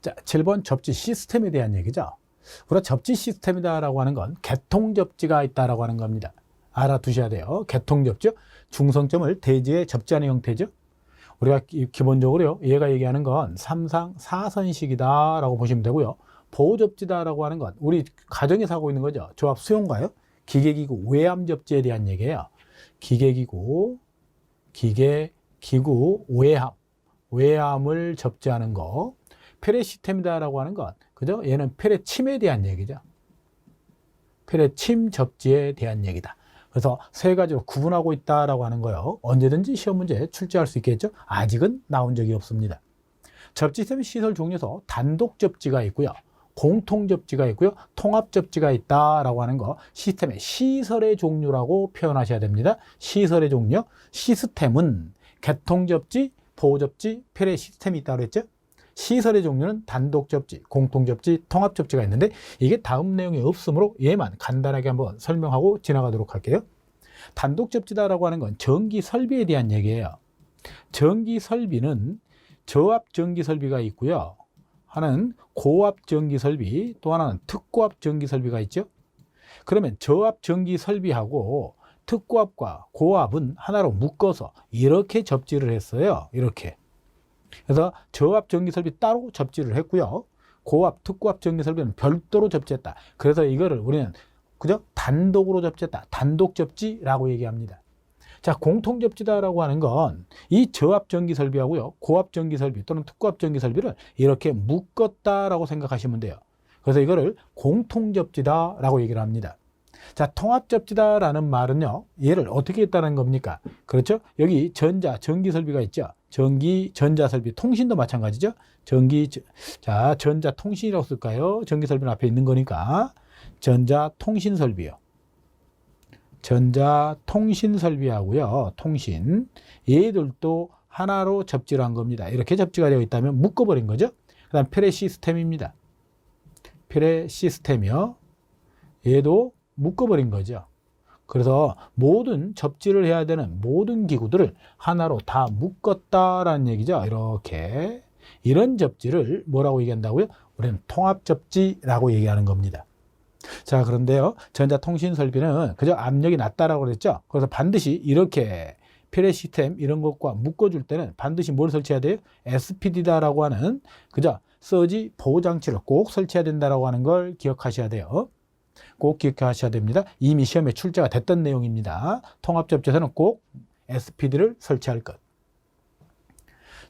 자, 7번 접지 시스템에 대한 얘기죠. 우리가 접지 시스템이다라고 하는 건 개통 접지가 있다라고 하는 겁니다. 알아두셔야 돼요. 개통 접지, 중성점을 대지에 접지하는 형태죠. 우리가 기- 기본적으로요, 얘가 얘기하는 건 삼상 사선식이다라고 보시면 되고요. 보호 접지다라고 하는 건 우리 가정에서 하고 있는 거죠. 조합 수용과요. 기계기구 외암 접지에 대한 얘기예요. 기계기구, 기계 기구 외암, 외암을 접지하는 거. 페레 시스템이다라고 하는 건 그죠? 얘는 페레 침에 대한 얘기죠. 페레 침 접지에 대한 얘기다. 그래서 세 가지로 구분하고 있다라고 하는 거요. 언제든지 시험 문제 출제할 수 있겠죠? 아직은 나온 적이 없습니다. 접지 시스템 시설 종류에서 단독 접지가 있고요. 공통 접지가 있고요. 통합 접지가 있다라고 하는 거 시스템의 시설의 종류라고 표현하셔야 됩니다. 시설의 종류. 시스템은 개통 접지, 보호 접지, 페레 시스템이 있다고 그랬죠? 시설의 종류는 단독 접지, 공통 접지, 통합 접지가 있는데 이게 다음 내용이 없으므로 얘만 간단하게 한번 설명하고 지나가도록 할게요. 단독 접지다라고 하는 건 전기 설비에 대한 얘기예요. 전기 설비는 저압 전기 설비가 있고요. 하나는 고압 전기 설비, 또 하나는 특고압 전기 설비가 있죠. 그러면 저압 전기 설비하고 특고압과 고압은 하나로 묶어서 이렇게 접지를 했어요. 이렇게. 그래서 저압 전기 설비 따로 접지를 했고요. 고압, 특고압 전기 설비는 별도로 접지했다. 그래서 이거를 우리는 그죠? 단독으로 접지했다. 단독 접지라고 얘기합니다. 자, 공통 접지다라고 하는 건 이 저압 전기 설비하고요. 고압 전기 설비 또는 특고압 전기 설비를 이렇게 묶었다라고 생각하시면 돼요. 그래서 이거를 공통 접지다라고 얘기를 합니다. 자, 통합 접지다라는 말은요. 얘를 어떻게 했다는 겁니까? 그렇죠? 여기 전자, 전기 설비가 있죠. 전기, 전자 설비, 통신도 마찬가지죠. 전기, 저- 자, 전자 통신이라고 쓸까요? 전기 설비는 앞에 있는 거니까. 전자 통신 설비요. 전자 통신 설비하고요. 통신. 얘들도 하나로 접지를 한 겁니다. 이렇게 접지가 되어 있다면 묶어버린 거죠. 그 다음 페레 시스템입니다. 페레 시스템이요. 얘도 묶어버린 거죠. 그래서 모든 접지를 해야 되는 모든 기구들을 하나로 다 묶었다라는 얘기죠. 이렇게. 이런 접지를 뭐라고 얘기한다고요? 우리는 통합 접지라고 얘기하는 겁니다. 자, 그런데요. 전자통신 설비는 그저 압력이 낮다라고 그랬죠. 그래서 반드시 이렇게 페레 시스템 이런 것과 묶어줄 때는 반드시 뭘 설치해야 돼요? SPD다라고 하는 그저 서지 보호 장치를 꼭 설치해야 된다라고 하는 걸 기억하셔야 돼요. 꼭 기억하셔야 됩니다. 이미 시험에 출제가 됐던 내용입니다. 통합 접지에서는 꼭 SPD를 설치할 것.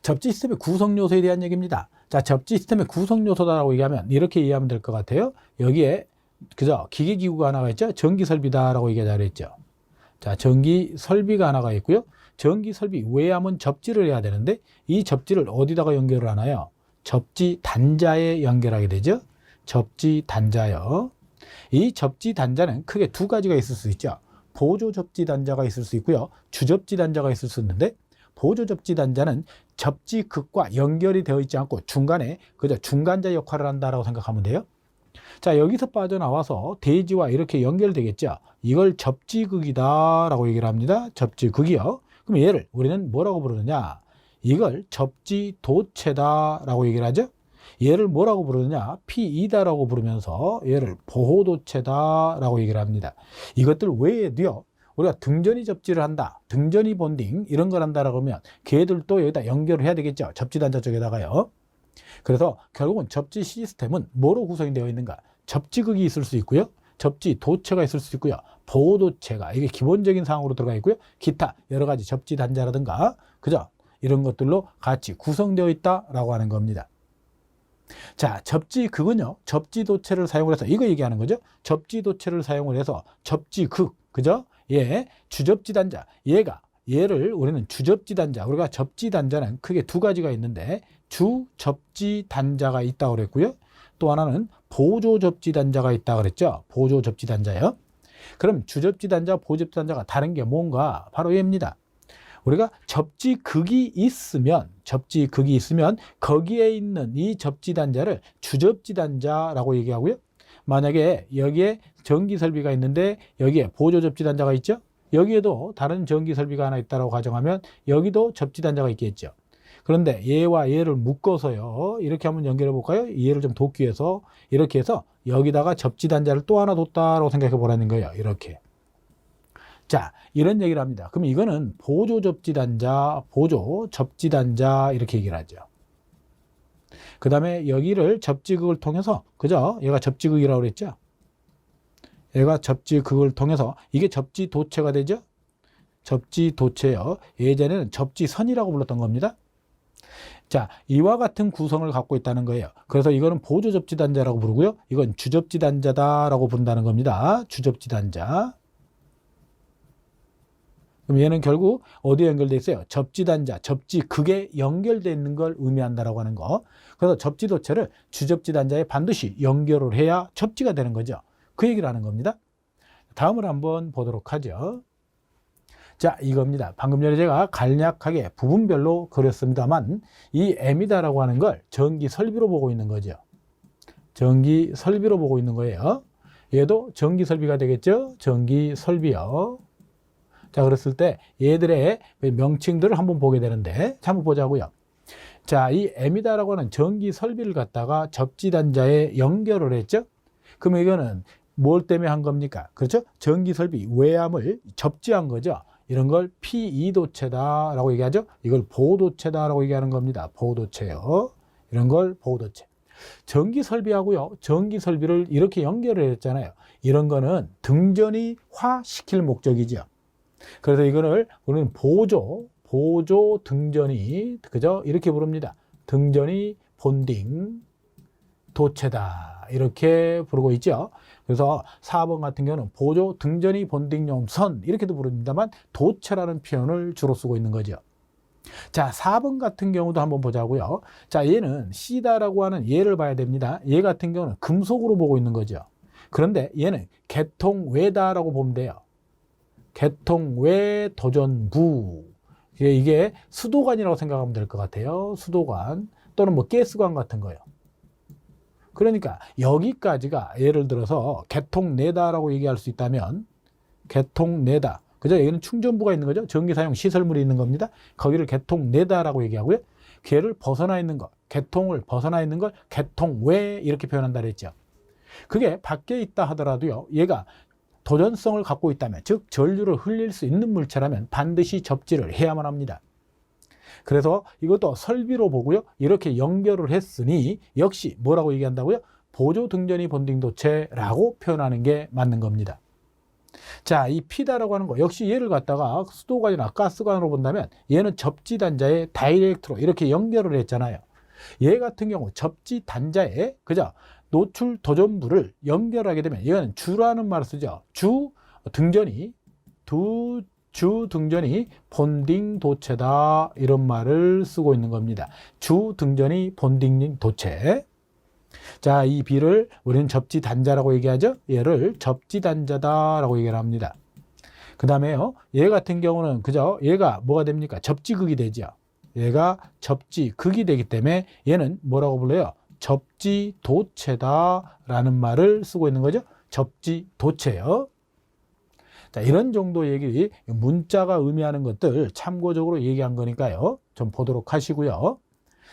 접지 시스템의 구성 요소에 대한 얘기입니다. 자, 접지 시스템의 구성 요소다라고 얘기하면 이렇게 이해하면 될 것 같아요. 여기에 그죠? 기계 기구가 하나가 있죠. 전기 설비다라고 얘기하자 그랬죠. 자, 전기 설비가 하나가 있고요. 전기 설비 외함은 접지를 해야 되는데 이 접지를 어디다가 연결을 하나요? 접지 단자에 연결하게 되죠. 접지 단자요. 이 접지 단자는 크게 두 가지가 있을 수 있죠. 보조 접지 단자가 있을 수 있고요. 주접지 단자가 있을 수 있는데 보조 접지 단자는 접지 극과 연결이 되어 있지 않고 중간에 그저 중간자 역할을 한다라고 생각하면 돼요. 자, 여기서 빠져나와서 대지와 이렇게 연결되겠죠. 이걸 접지극이다 라고 얘기를 합니다. 접지극이요. 그럼 얘를 우리는 뭐라고 부르느냐? 이걸 접지도체다 라고 얘기를 하죠. 얘를 뭐라고 부르느냐? P2다 라고 부르면서 얘를 보호도체다 라고 얘기를 합니다. 이것들 외에도요. 우리가 등전이 접지를 한다. 등전이 본딩 이런 걸 한다라고 하면 걔들도 여기다 연결을 해야 되겠죠. 접지단자 쪽에다가요. 그래서 결국은 접지 시스템은 뭐로 구성이 되어 있는가? 접지극이 있을 수 있고요. 접지 도체가 있을 수 있고요. 보호도체가 이게 기본적인 사항으로 들어가 있고요. 기타 여러 가지 접지 단자라든가 그죠? 이런 것들로 같이 구성되어 있다라고 하는 겁니다. 자, 접지극은요. 접지 도체를 사용을 해서 이거 얘기하는 거죠. 접지 도체를 사용을 해서 접지극 그죠? 예, 주접지 단자. 얘가 얘를 우리는 주접지 단자. 우리가 접지 단자는 크게 두 가지가 있는데 주 접지 단자가 있다고 그랬고요. 또 하나는 보조 접지 단자가 있다고 그랬죠. 보조 접지 단자요. 그럼 주 접지 단자, 보접지 단자가 다른 게 뭔가 바로 얘입니다. 우리가 접지 극이 있으면 접지 극이 있으면 거기에 있는 이 접지 단자를 주접지 단자라고 얘기하고요. 만약에 여기에 전기 설비가 있는데 여기에 보조 접지 단자가 있죠. 여기에도 다른 전기 설비가 하나 있다고 가정하면 여기도 접지 단자가 있겠죠. 그런데 얘와 얘를 묶어서요. 이렇게 한번 연결해 볼까요? 얘를 좀 돕기 위해서 이렇게 해서 여기다가 접지 단자를 또 하나 뒀다라고 생각해 보라는 거예요. 이렇게. 자, 이런 얘기를 합니다. 그럼 이거는 보조 접지 단자, 보조 접지 단자 이렇게 얘기를 하죠. 그 다음에 여기를 접지극을 통해서, 그죠? 얘가 접지극이라고 그랬죠? 얘가 접지극을 통해서, 이게 접지 도체가 되죠? 접지 도체요. 예전에는 접지선이라고 불렀던 겁니다. 자, 이와 같은 구성을 갖고 있다는 거예요. 그래서 이거는 보조 접지 단자라고 부르고요. 이건 주접지 단자다라고 부른다는 겁니다. 주접지 단자. 그럼 얘는 결국 어디에 연결돼 있어요? 접지 단자, 접지 극에 연결돼 있는 걸 의미한다라고 하는 거. 그래서 접지 도체를 주접지 단자에 반드시 연결을 해야 접지가 되는 거죠. 그 얘기를 하는 겁니다. 다음을 한번 보도록 하죠. 자, 이겁니다. 방금 전에 제가 간략하게 부분별로 그렸습니다만 이 M이다라고 하는 걸 전기 설비로 보고 있는 거죠. 전기 설비로 보고 있는 거예요. 얘도 전기 설비가 되겠죠? 전기 설비요. 자, 그랬을 때 얘들의 명칭들을 한번 보게 되는데, 자, 한번 보자고요. 자, 이 M이다라고 하는 전기 설비를 갖다가 접지 단자에 연결을 했죠? 그럼 이거는 뭘 때문에 한 겁니까? 그렇죠? 전기 설비 외암을 접지한 거죠. 이런 걸 P2도체다라고 얘기하죠. 이걸 보호도체다라고 얘기하는 겁니다. 보호도체요. 이런 걸 보호도체. 전기 설비하고요. 전기 설비를 이렇게 연결을 했잖아요. 이런 거는 등전이 화 시킬 목적이죠. 그래서 이거를 우리는 보조, 보조 등전이, 그죠? 이렇게 부릅니다. 등전이 본딩, 도체다. 이렇게 부르고 있죠. 그래서 4번 같은 경우는 보조 등전이 본딩용 선, 이렇게도 부릅니다만 도체라는 표현을 주로 쓰고 있는 거죠. 자, 4번 같은 경우도 한번 보자고요. 자, 얘는 C다라고 하는 얘를 봐야 됩니다. 얘 같은 경우는 금속으로 보고 있는 거죠. 그런데 얘는 개통 외다라고 보면 돼요. 개통 외 도전부. 이게 수도관이라고 생각하면 될 것 같아요. 수도관 또는 뭐 가스관 같은 거요. 그러니까 여기까지가 예를 들어서 개통내다라고 얘기할 수 있다면 개통내다. 그죠? 여기는 충전부가 있는 거죠. 전기 사용 시설물이 있는 겁니다. 거기를 개통내다라고 얘기하고요. 걔를 벗어나 있는 것, 개통을 벗어나 있는 걸 개통외 이렇게 표현한다 그랬죠. 그게 밖에 있다 하더라도요. 얘가 도전성을 갖고 있다면, 즉 전류를 흘릴 수 있는 물체라면 반드시 접지를 해야만 합니다. 그래서 이것도 설비로 보고요. 이렇게 연결을 했으니 역시 뭐라고 얘기한다고요? 보조 등전이 본딩 도체라고 표현하는 게 맞는 겁니다. 자, 이 피다라고 하는 거 역시 얘를 갖다가 수도관이나 가스관으로 본다면 얘는 접지 단자에 다이렉트로 이렇게 연결을 했잖아요. 얘 같은 경우 접지 단자에 그죠? 노출 도전부를 연결하게 되면 이거는 주라는 말을 쓰죠. 주 등전이 두 주 등전이 본딩 도체다 이런 말을 쓰고 있는 겁니다. 주 등전이 본딩 도체. 자, 이 비를 우리는 접지 단자라고 얘기하죠. 얘를 접지 단자다라고 얘기를 합니다. 그 다음에요. 얘 같은 경우는 그죠? 얘가 뭐가 됩니까? 접지극이 되죠. 얘가 접지극이 되기 때문에 얘는 뭐라고 불러요? 접지 도체다라는 말을 쓰고 있는 거죠. 접지 도체요. 자, 이런 정도 얘기, 문자가 의미하는 것들 참고적으로 얘기한 거니까요. 좀 보도록 하시고요.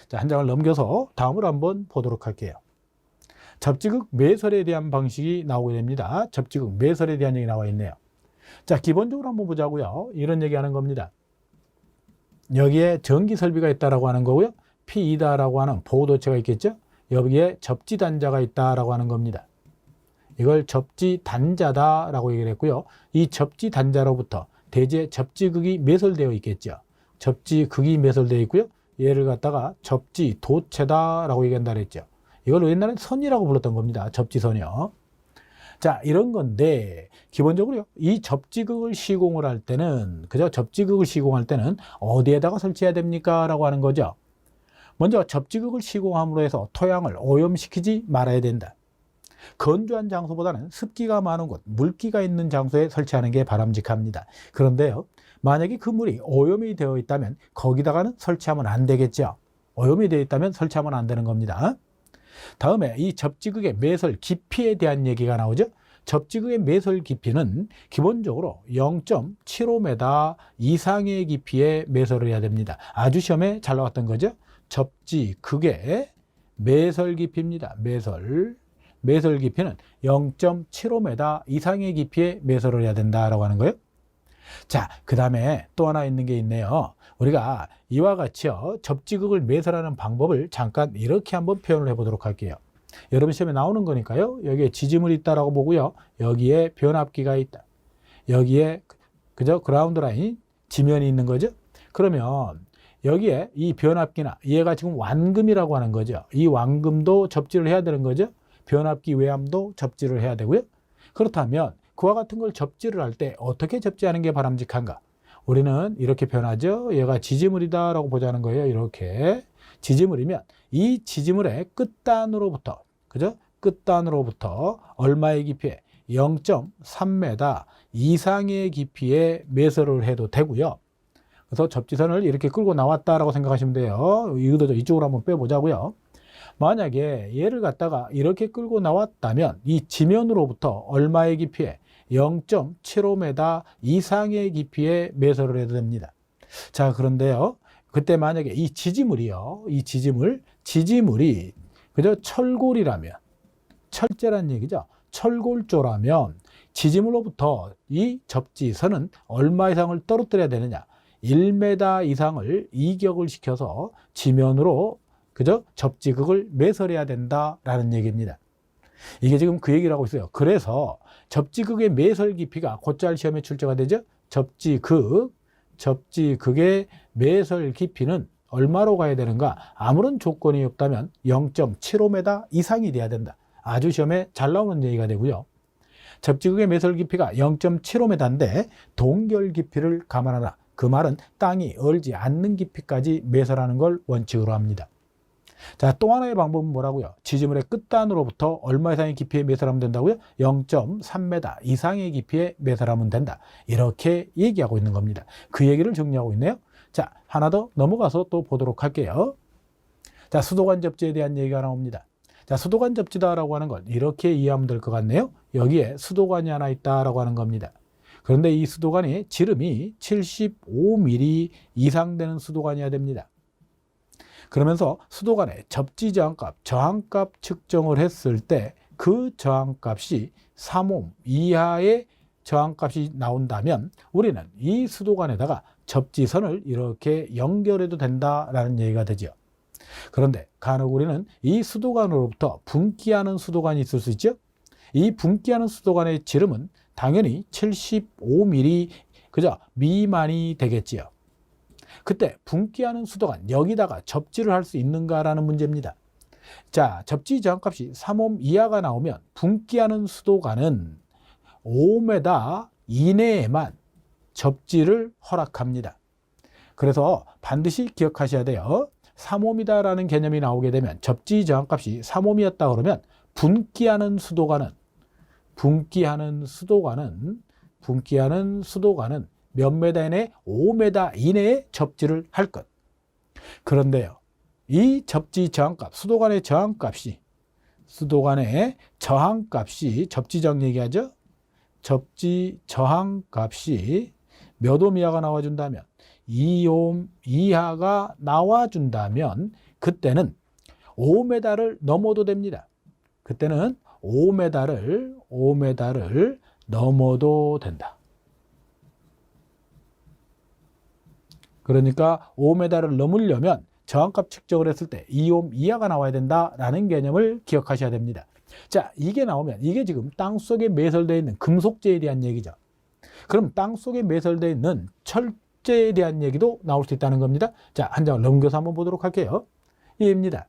자, 한 장을 넘겨서 다음으로 한번 보도록 할게요. 접지극 매설에 대한 방식이 나오게 됩니다. 접지극 매설에 대한 얘기 나와 있네요. 자, 기본적으로 한번 보자고요. 이런 얘기 하는 겁니다. 여기에 전기 설비가 있다라고 하는 거고요. P2다라고 하는 보호도체가 있겠죠. 여기에 접지 단자가 있다라고 하는 겁니다. 이걸 접지 단자다라고 얘기를 했고요. 이 접지 단자로부터 대제 접지극이 매설되어 있겠죠. 접지극이 매설되어 있고요. 얘를 갖다가 접지 도체다라고 얘기한다 그랬죠. 이걸 옛날에 선이라고 불렀던 겁니다. 접지선이요. 자, 이런 건데, 기본적으로요, 이 접지극을 시공을 할 때는, 그죠? 접지극을 시공할 때는 어디에다가 설치해야 됩니까? 라고 하는 거죠. 먼저 접지극을 시공함으로 해서 토양을 오염시키지 말아야 된다. 건조한 장소보다는 습기가 많은 곳, 물기가 있는 장소에 설치하는 게 바람직합니다. 그런데요, 만약에 그 물이 오염이 되어 있다면 거기다가는 설치하면 안 되겠죠. 오염이 되어 있다면 설치하면 안 되는 겁니다. 다음에 이 접지극의 매설 깊이에 대한 얘기가 나오죠. 접지극의 매설 깊이는 기본적으로 0.75m 이상의 깊이의 매설을 해야 됩니다. 아주 시험에 잘 나왔던 거죠. 접지극의 매설 깊이입니다. 매설. 매설 깊이는 0.75m 이상의 깊이의 매설을 해야 된다라고 하는 거예요. 자, 그 다음에 또 하나 있는 게 있네요. 우리가 이와 같이요, 접지극을 매설하는 방법을 잠깐 이렇게 한번 표현을 해보도록 할게요. 여러분 시험에 나오는 거니까요. 여기에 지지물이 있다라고 보고요. 여기에 변압기가 있다. 여기에 그저 그라운드 라인 지면이 있는 거죠. 그러면 여기에 이 변압기나 얘가 지금 완금이라고 하는 거죠. 이 완금도 접지를 해야 되는 거죠. 변압기 외암도 접지를 해야 되고요. 그렇다면 그와 같은 걸 접지를 할 때 어떻게 접지하는 게 바람직한가? 우리는 이렇게 변하죠. 얘가 지지물이다 라고 보자는 거예요. 이렇게 지지물이면 이 지지물의 끝단으로부터 그죠? 끝단으로부터 얼마의 깊이에 0.3m 이상의 깊이에 매설을 해도 되고요. 그래서 접지선을 이렇게 끌고 나왔다라고 생각하시면 돼요. 이것도 이쪽으로 한번 빼보자고요. 만약에 얘를 갖다가 이렇게 끌고 나왔다면 이 지면으로부터 얼마의 깊이에 0.75m 이상의 깊이에 매설을 해도 됩니다. 자, 그런데요. 그때 만약에 이 지지물이요. 이 지지물, 지지물이 그저 철골이라면 철제란 얘기죠. 철골조라면 지지물로부터 이 접지선은 얼마 이상을 떨어뜨려야 되느냐? 1m 이상을 이격을 시켜서 지면으로 그저 접지극을 매설해야 된다라는 얘기입니다. 이게 지금 그 얘기를 하고 있어요. 그래서 접지극의 매설 깊이가 곧잘 시험에 출제가 되죠. 접지극, 접지극의 매설 깊이는 얼마로 가야 되는가? 아무런 조건이 없다면 0.75m 이상이 돼야 된다. 아주 시험에 잘 나오는 얘기가 되고요. 접지극의 매설 깊이가 0.75m인데 동결 깊이를 감안하라. 그 말은 땅이 얼지 않는 깊이까지 매설하는 걸 원칙으로 합니다. 자, 또 하나의 방법은 뭐라고요? 지지물의 끝단으로부터 얼마 이상의 깊이에 매설하면 된다고요? 0.3m 이상의 깊이에 매설하면 된다. 이렇게 얘기하고 있는 겁니다. 그 얘기를 정리하고 있네요. 자, 하나 더 넘어가서 또 보도록 할게요. 자, 수도관 접지에 대한 얘기가 나옵니다. 자, 수도관 접지다라고 하는 걸 이렇게 이해하면 될 것 같네요. 여기에 수도관이 하나 있다라고 하는 겁니다. 그런데 이 수도관이 지름이 75mm 이상 되는 수도관이어야 됩니다. 그러면서 수도관의 접지 저항값, 저항값 측정을 했을 때 그 저항값이 3옴 이하의 저항값이 나온다면 우리는 이 수도관에다가 접지선을 이렇게 연결해도 된다라는 얘기가 되죠. 그런데 간혹 우리는 이 수도관으로부터 분기하는 수도관이 있을 수 있죠. 이 분기하는 수도관의 지름은 당연히 75mm 그저 미만이 되겠지요. 그때 분기하는 수도관 여기다가 접지를 할 수 있는가라는 문제입니다. 자, 접지 저항값이 3옴 이하가 나오면 분기하는 수도관은 5m 이내에만 접지를 허락합니다. 그래서 반드시 기억하셔야 돼요. 3옴이다라는 개념이 나오게 되면 접지 저항값이 3옴이었다 그러면 분기하는 수도관은 분기하는 수도관은 분기하는 수도관은 몇 메다 이내 5m 이내에 접지를 할 것. 그런데요. 이 접지 저항값, 수도관의 저항값이 수도관의 저항값이 접지적 얘기하죠. 접지 저항값이 몇 옴 이하가 나와준다면 2옴 이하가 나와준다면 그때는 5m를 넘어도 됩니다. 그때는 5m를 5m를 넘어도 된다. 그러니까 5m를 넘으려면 저항값 측정을 했을 때 2옴 이하가 나와야 된다라는 개념을 기억하셔야 됩니다. 자, 이게 나오면 이게 지금 땅 속에 매설되어 있는 금속재에 대한 얘기죠. 그럼 땅 속에 매설되어 있는 철재에 대한 얘기도 나올 수 있다는 겁니다. 자, 한 장을 넘겨서 한번 보도록 할게요. 이입니다.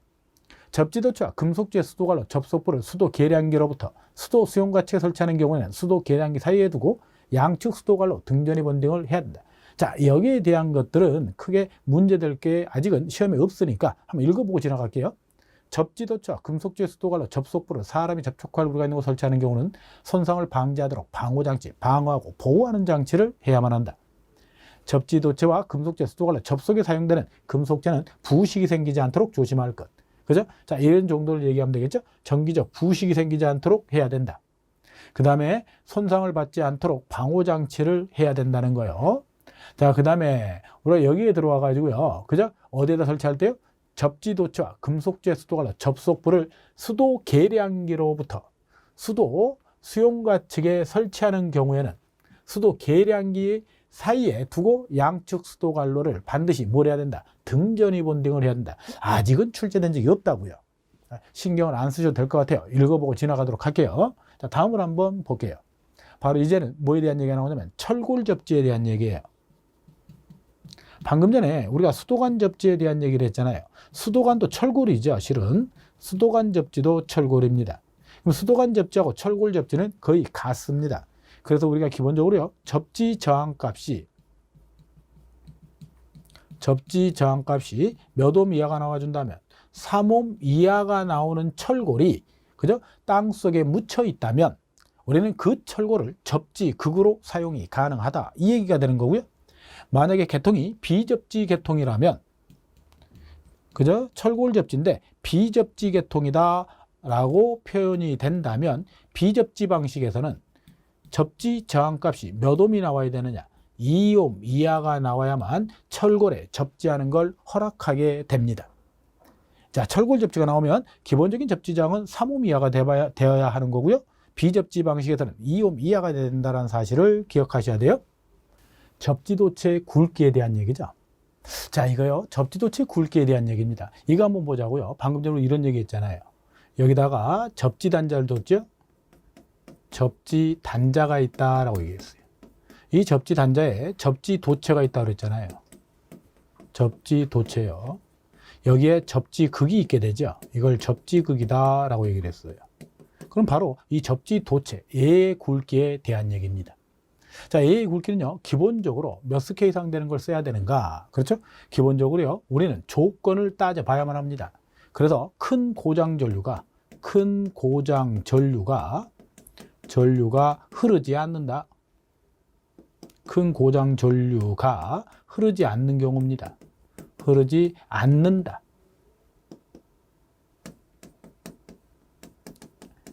접지도처와 금속재 수도관로 접속부를 수도 계량기로부터 수도 수용가치에 설치하는 경우에는 수도 계량기 사이에 두고 양측 수도관로 등전이 번딩을 해야 된다. 자, 여기에 대한 것들은 크게 문제될 게 아직은 시험에 없으니까 한번 읽어보고 지나갈게요. 접지도처 금속재 수도관로 접속부를 사람이 접촉할 부가 있는 곳 설치하는 경우는 손상을 방지하도록 방호장치, 방어하고 보호하는 장치를 해야만 한다. 접지도체와 금속재 수도관로 접속에 사용되는 금속재는 부식이 생기지 않도록 조심할 것. 그죠? 자, 이런 정도를 얘기하면 되겠죠? 정기적 부식이 생기지 않도록 해야 된다. 그 다음에 손상을 받지 않도록 방호 장치를 해야 된다는 거예요. 자, 그 다음에 우리가 여기에 들어와 가지고요. 그죠? 어디에다 설치할 때요? 접지 도체와 금속재 수도관로 접속부를 수도 계량기로부터 수도 수용가 측에 설치하는 경우에는 수도 계량기 사이에 두고 양측 수도 관로를 반드시 뭘 해야 된다? 등전이 본딩을 해야 된다. 아직은 출제된 적이 없다고요. 신경을 안 쓰셔도 될 것 같아요. 읽어보고 지나가도록 할게요. 자, 다음으로 한번 볼게요. 바로 이제는 뭐에 대한 얘기가 나오냐면 철골 접지에 대한 얘기예요. 방금 전에 우리가 수도관 접지에 대한 얘기를 했잖아요. 수도관도 철골이죠. 실은 수도관 접지도 철골입니다. 그럼 수도관 접지하고 철골 접지는 거의 같습니다. 그래서 우리가 기본적으로요. 접지 저항값이 접지 저항값이 몇 옴 이하가 나와준다면 3옴 이하가 나오는 철골이 그죠? 땅 속에 묻혀 있다면 우리는 그 철골을 접지 극으로 사용이 가능하다. 이 얘기가 되는 거고요. 만약에 계통이 비접지 계통이라면 그죠? 철골 접지인데 비접지 계통이다 라고 표현이 된다면 비접지 방식에서는 접지 저항값이 몇 옴이 나와야 되느냐? 2옴 이하가 나와야만 철골에 접지하는 걸 허락하게 됩니다. 자, 철골 접지가 나오면 기본적인 접지 저항은 3옴 이하가 되어야, 되어야 하는 거고요. 비접지 방식에서는 2옴 이하가 된다는 사실을 기억하셔야 돼요. 접지도체 굵기에 대한 얘기죠. 자, 이거요. 접지도체 굵기에 대한 얘기입니다. 이거 한번 보자고요. 방금 전에 이런 얘기 했잖아요. 여기다가 접지 단자를 뒀죠. 접지 단자가 있다라고 얘기했어요. 이 접지 단자에 접지 도체가 있다고 그랬잖아요. 접지 도체요. 여기에 접지 극이 있게 되죠. 이걸 접지 극이다라고 얘기를 했어요. 그럼 바로 이 접지 도체 A의 굵기에 대한 얘기입니다. 자, A의 굵기는요, 기본적으로 몇 스케 이상 되는 걸 써야 되는가? 그렇죠? 기본적으로요, 우리는 조건을 따져봐야만 합니다. 그래서 큰 고장 전류가, 큰 고장 전류가, 전류가 흐르지 않는다. 큰 고장 전류가 흐르지 않는 경우입니다. 흐르지 않는다.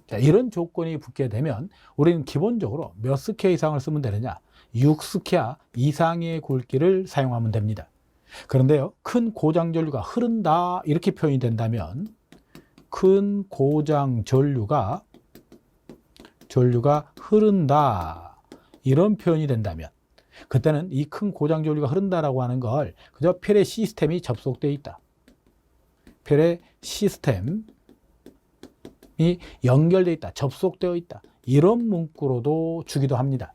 자, 이런 조건이 붙게 되면 우리는 기본적으로 몇 스케 이상을 쓰면 되느냐? 6스케아 이상의 굵기를 사용하면 됩니다. 그런데요, 큰 고장 전류가 흐른다 이렇게 표현이 된다면 큰 고장 전류가 전류가 흐른다 이런 표현이 된다면 그때는 이 큰 고장 전류가 흐른다라고 하는 걸 그저 펠의 시스템이 접속되어 있다. 펠의 시스템 이 연결되어 있다, 접속되어 있다. 이런 문구로도 주기도 합니다.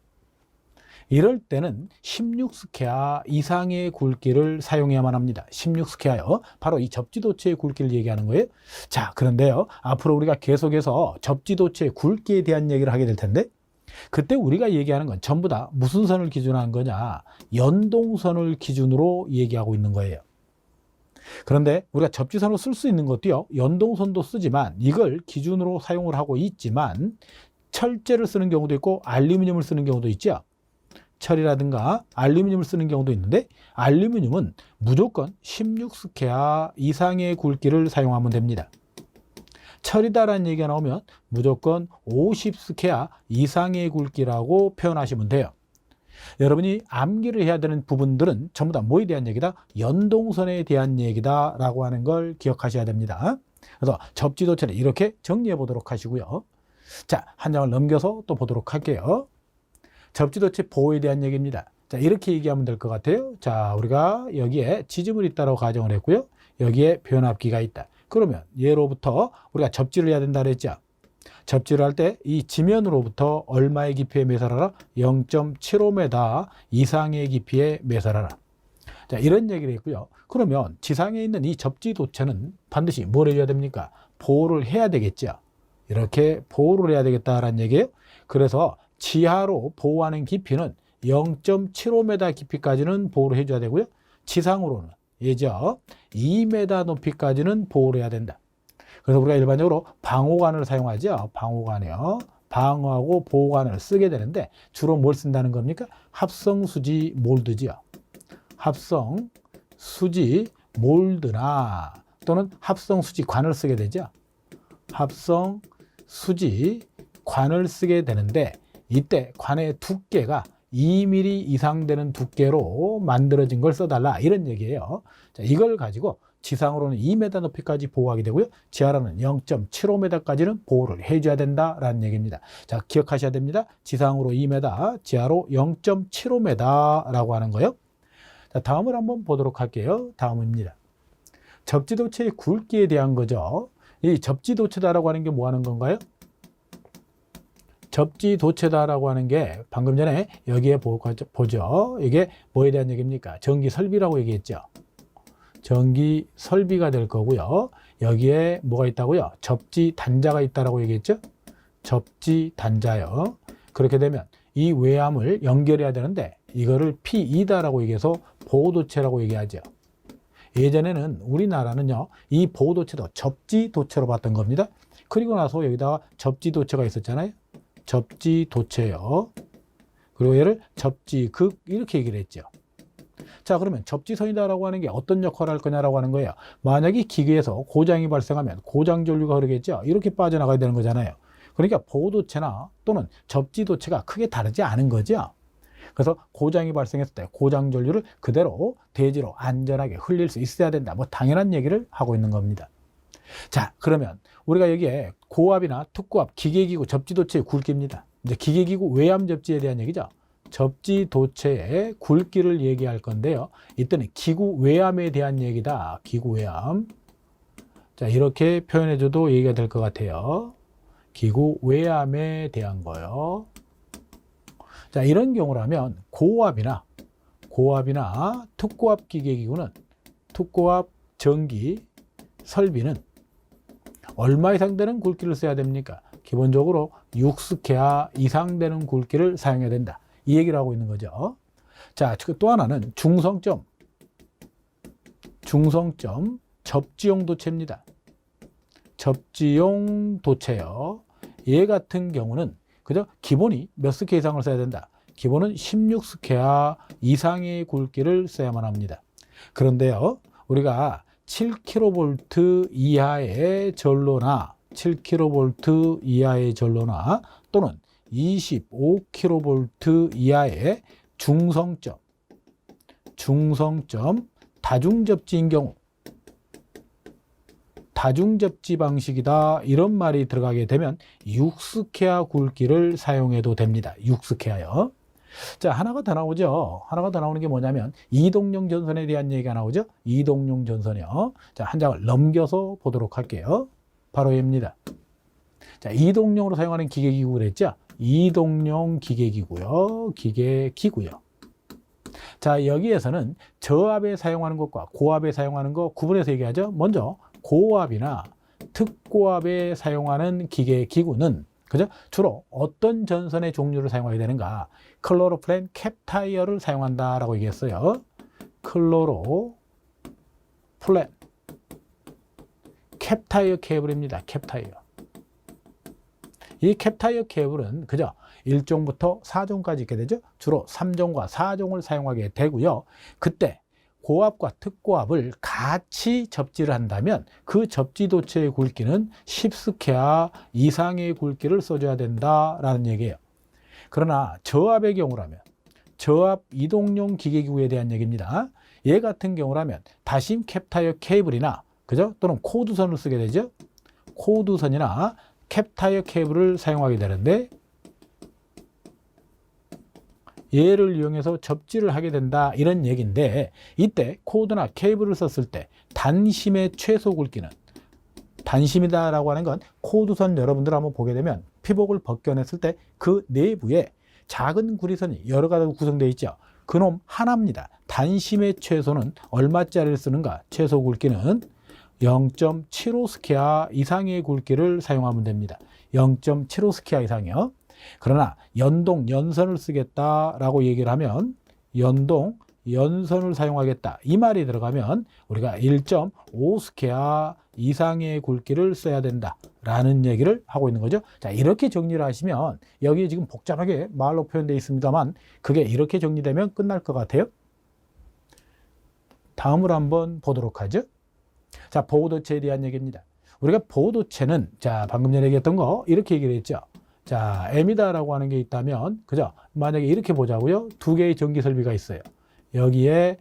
이럴 때는 16스케아 이상의 굵기를 사용해야만 합니다. 16스케아요. 바로 이 접지도체의 굵기를 얘기하는 거예요. 자, 그런데요. 앞으로 우리가 계속해서 접지도체의 굵기에 대한 얘기를 하게 될 텐데, 그때 우리가 얘기하는 건 전부 다 무슨 선을 기준으로 한 거냐? 연동선을 기준으로 얘기하고 있는 거예요. 그런데 우리가 접지선으로 쓸 수 있는 것도요, 연동선도 쓰지만 이걸 기준으로 사용을 하고 있지만 철제를 쓰는 경우도 있고 알루미늄을 쓰는 경우도 있죠. 철이라든가 알루미늄을 쓰는 경우도 있는데 알루미늄은 무조건 16스케아 이상의 굵기를 사용하면 됩니다. 철이다라는 얘기가 나오면 무조건 50스케아 이상의 굵기라고 표현하시면 돼요. 여러분이 암기를 해야 되는 부분들은 전부 다 뭐에 대한 얘기다? 연동선에 대한 얘기다 라고 하는 걸 기억하셔야 됩니다. 그래서 접지도체를 이렇게 정리해 보도록 하시고요. 자, 한 장을 넘겨서 또 보도록 할게요. 접지도체 보호에 대한 얘기입니다. 자, 이렇게 얘기하면 될 것 같아요. 자, 우리가 여기에 지지물이 있다고 가정을 했고요. 여기에 변압기가 있다. 그러면 얘로부터 우리가 접지를 해야 된다 그랬죠. 접지를 할 때 이 지면으로부터 얼마의 깊이에 매설하라? 0.75m 이상의 깊이에 매설하라. 자, 이런 얘기를 했고요. 그러면 지상에 있는 이 접지 도체는 반드시 뭘 해줘야 됩니까? 보호를 해야 되겠죠. 이렇게 보호를 해야 되겠다라는 얘기예요. 그래서 지하로 보호하는 깊이는 0.75m 깊이까지는 보호를 해줘야 되고요. 지상으로는 예죠. 2m 높이까지는 보호를 해야 된다. 그래서 우리가 일반적으로 방호관을 사용하죠. 방호관이요. 방어하고 보호관을 쓰게 되는데 주로 뭘 쓴다는 겁니까? 합성 수지 몰드지요. 합성 수지 몰드나 또는 합성 수지 관을 쓰게 되죠. 합성 수지 관을 쓰게 되는데 이때 관의 두께가 2mm 이상 되는 두께로 만들어진 걸 써달라 이런 얘기예요. 자, 이걸 가지고 지상으로는 2m 높이까지 보호하게 되고요. 지하로는 0.75m까지는 보호를 해줘야 된다라는 얘기입니다. 자, 기억하셔야 됩니다. 지상으로 2m, 지하로 0.75m라고 하는 거요. 자, 다음을 한번 보도록 할게요. 다음입니다. 접지도체의 굵기에 대한 거죠. 이 접지도체다라고 하는 게 뭐 하는 건가요? 접지도체다라고 하는 게 방금 전에 여기에 보- 보죠. 이게 뭐에 대한 얘기입니까? 전기 설비라고 얘기했죠. 전기 설비가 될 거고요. 여기에 뭐가 있다고요? 접지 단자가 있다라고 얘기했죠. 접지 단자요. 그렇게 되면 이 외암을 연결해야 되는데 이거를 P2다라고 얘기해서 보호도체라고 얘기하죠. 예전에는 우리나라는요, 이 보호도체도 접지도체로 봤던 겁니다. 그리고 나서 여기다가 접지도체가 있었잖아요. 접지도체요. 그리고 얘를 접지극 이렇게 얘기를 했죠. 자, 그러면 접지선이다라고 하는 게 어떤 역할을 할 거냐라고 하는 거예요. 만약에 기계에서 고장이 발생하면 고장 전류가 흐르겠죠. 이렇게 빠져나가야 되는 거잖아요. 그러니까 보호도체나 또는 접지도체가 크게 다르지 않은 거죠. 그래서 고장이 발생했을 때 고장 전류를 그대로 대지로 안전하게 흘릴 수 있어야 된다. 뭐 당연한 얘기를 하고 있는 겁니다. 자, 그러면 우리가 여기에 고압이나 특고압, 기계기구, 접지도체의 굵기입니다. 이제 기계기구 외암 접지에 대한 얘기죠. 접지 도체의 굵기를 얘기할 건데요. 이때는 기구 외암에 대한 얘기다. 기구 외암. 자, 이렇게 표현해줘도 얘기가 될 것 같아요. 기구 외암에 대한 거요. 자, 이런 경우라면 고압이나 고압이나 특고압 기계 기구는 특고압 전기 설비는 얼마 이상 되는 굵기를 써야 됩니까? 기본적으로 6스케아 이상 되는 굵기를 사용해야 된다. 이 얘기를 하고 있는 거죠. 자, 또 하나는 중성점. 중성점 접지용 도체입니다. 접지용 도체요. 얘 같은 경우는 그죠? 기본이 몇 스케 이상을 써야 된다. 기본은 16스케아 이상의 굵기를 써야만 합니다. 그런데요, 우리가 7kV 이하의 전로나 7kV 이하의 전로나 또는 25kV 이하의 중성점, 중성점 다중접지인 경우 다중접지 방식이다 이런 말이 들어가게 되면 6스케아 굵기를 사용해도 됩니다. 6스케아요. 자 하나가 더 나오죠. 하나가 더 나오는 게 뭐냐면 이동용 전선에 대한 얘기가 나오죠. 이동용 전선이요. 자한 장을 넘겨서 보도록 할게요. 바로 얘입니다. 자 이동용으로 사용하는 기계기구를 했죠. 이동용 기계기구요. 기계기구요. 자 여기에서는 저압에 사용하는 것과 고압에 사용하는 것 구분해서 얘기하죠. 먼저 고압이나 특고압에 사용하는 기계 기구는 그죠? 주로 어떤 전선의 종류를 사용하게 되는가? 클로로플랜 캡타이어를 사용한다라고 얘기했어요. 클로로 플랜 캡타이어 케이블입니다. 캡타이어. 이 캡타이어 케이블은 그죠? 1종부터 4종까지 있게 되죠. 주로 3종과 4종을 사용하게 되고요. 그때 고압과 특고압을 같이 접지를 한다면 그 접지 도체의 굵기는 10스케아 이상의 굵기를 써줘야 된다라는 얘기예요. 그러나 저압의 경우라면 저압 이동용 기계기구에 대한 얘기입니다. 얘 같은 경우라면 다심 캡타이어 케이블이나 그죠? 또는 코드선을 쓰게 되죠. 코드선이나 캡타이어 케이블을 사용하게 되는데 얘를 이용해서 접지를 하게 된다 이런 얘기인데 이때 코드나 케이블을 썼을 때 단심의 최소 굵기는 단심이다 라고 하는 건 코드선 여러분들 한번 보게 되면 피복을 벗겨냈을 때 그 내부에 작은 구리선이 여러 가지로 구성되어 있죠. 그놈 하나입니다. 단심의 최소는 얼마짜리를 쓰는가? 최소 굵기는 0.75스케아 이상의 굵기를 사용하면 됩니다. 0.75스케아 이상이요. 그러나 연동 연선을 쓰겠다라고 얘기를 하면 연동 연선을 사용하겠다 이 말이 들어가면 우리가 1.5스케아 이상의 굵기를 써야 된다 라는 얘기를 하고 있는 거죠. 자 이렇게 정리를 하시면 여기 지금 복잡하게 말로 표현되어 있습니다만 그게 이렇게 정리되면 끝날 것 같아요. 다음으로 한번 보도록 하죠. 자 보호도체에 대한 얘기입니다. 우리가 보호도체는 자 방금 전에 얘기했던 거 이렇게 얘기를 했죠. 자, M이다라고 하는 게 있다면, 그죠? 만약에 이렇게 보자고요. 두 개의 전기 설비가 있어요. 여기에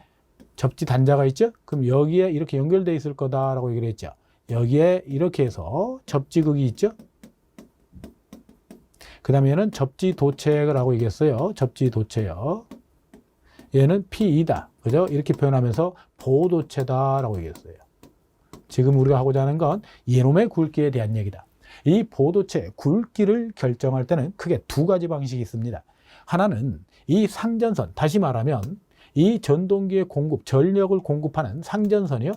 접지 단자가 있죠? 그럼 여기에 이렇게 연결돼 있을 거다라고 얘기를 했죠. 여기에 이렇게 해서 접지극이 있죠? 그 다음에 얘는 접지 도체라고 얘기했어요. 접지 도체요. 얘는 P2다. 그죠? 이렇게 표현하면서 보도체다라고 얘기했어요. 지금 우리가 하고자 하는 건 이놈의 굵기에 대한 얘기다. 이 보도체 굵기를 결정할 때는 크게 두 가지 방식이 있습니다. 하나는 이 상전선, 다시 말하면 이 전동기의 공급, 전력을 공급하는 상전선이요.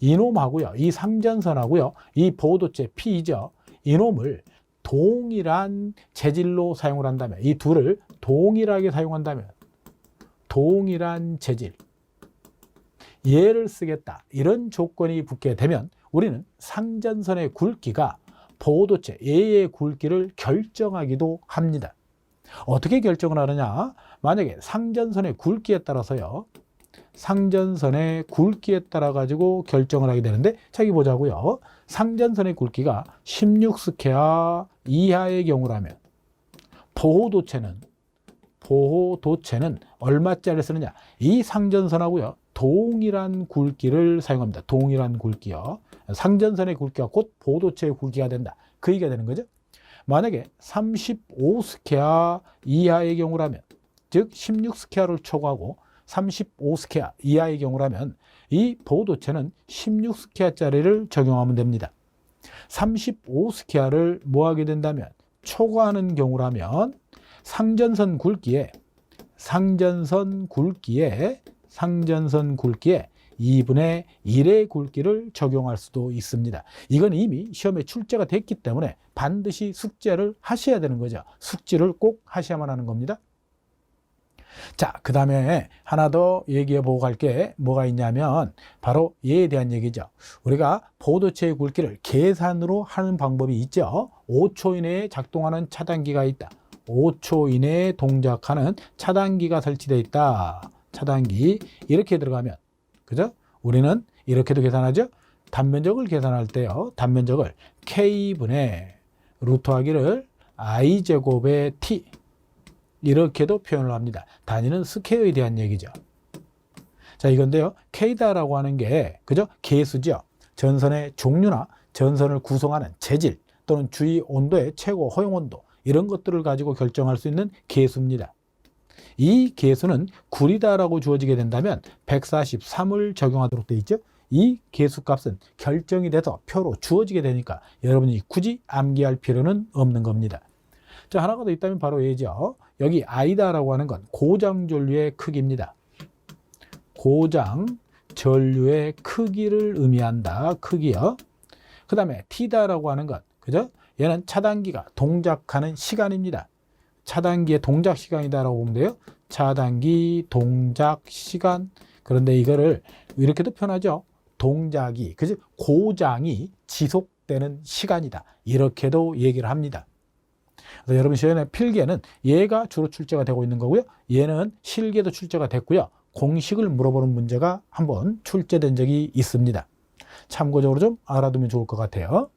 이놈하고요. 이 상전선하고요. 이 보도체 P죠. 이놈을 동일한 재질로 사용을 한다면 이 둘을 동일하게 사용한다면 동일한 재질 얘를 쓰겠다 이런 조건이 붙게 되면 우리는 상전선의 굵기가 보도체 A의 굵기를 결정하기도 합니다. 어떻게 결정을 하느냐? 만약에 상전선의 굵기에 따라서요. 상전선의 굵기에 따라 가지고 결정을 하게 되는데 자 여기 보자고요. 상전선의 굵기가 16스퀘어 이하의 경우라면 보호도체는 보호도체는 얼마짜리를 쓰느냐? 이 상전선하고요. 동일한 굵기를 사용합니다. 동일한 굵기요. 상전선의 굵기가 곧 보도체의 굵기가 된다. 그 얘기가 되는 거죠. 만약에 35스퀘어 이하의 경우라면 즉 16스퀘어를 초과하고 35스퀘어 이하의 경우라면 이 보도체는 16스퀘어짜리를 적용하면 됩니다. 35스퀘어를 뭐하게 된다면 초과하는 경우라면 상전선 굵기에 상전선 굵기에 상전선 굵기에 2분의 1의 굵기를 적용할 수도 있습니다. 이건 이미 시험에 출제가 됐기 때문에 반드시 숙제를 하셔야 되는 거죠. 숙지를 꼭 하셔야만 하는 겁니다. 자, 그 다음에 하나 더 얘기해 보고 갈 게 뭐가 있냐면 바로 얘에 대한 얘기죠. 우리가 보도체의 굵기를 계산으로 하는 방법이 있죠. 5초 이내에 작동하는 차단기가 있다. 5초 이내에 동작하는 차단기가 설치되어 있다. 차단기 이렇게 들어가면 그죠? 우리는 이렇게도 계산하죠. 단면적을 계산할 때요. 단면적을 k분의 루트하기를 i 제곱의 t 이렇게도 표현을 합니다. 단위는 스퀘어에 대한 얘기죠. 자, 이건데요. k다라고 하는 게 그죠? 계수죠. 전선의 종류나 전선을 구성하는 재질 또는 주위 온도의 최고 허용 온도 이런 것들을 가지고 결정할 수 있는 계수입니다. 이 계수는 구리다라고 주어지게 된다면 143을 적용하도록 되어 있죠. 이 계수값은 결정이 돼서 표로 주어지게 되니까 여러분이 굳이 암기할 필요는 없는 겁니다. 자, 하나가 더 있다면 바로 얘죠. 여기 아이다라고 하는 건 고장 전류의 크기입니다. 고장 전류의 크기를 의미한다. 크기요. 그 다음에 T다라고 하는 것, 그죠? 얘는 차단기가 동작하는 시간입니다. 차단기의 동작 시간이다라고 보면 돼요. 차단기 동작 시간. 그런데 이거를 이렇게도 표현하죠. 동작이, 그죠? 고장이 지속되는 시간이다. 이렇게도 얘기를 합니다. 그래서 여러분 시험에 필기에는 얘가 주로 출제가 되고 있는 거고요. 얘는 실기에도 출제가 됐고요. 공식을 물어보는 문제가 한번 출제된 적이 있습니다. 참고적으로 좀 알아두면 좋을 것 같아요.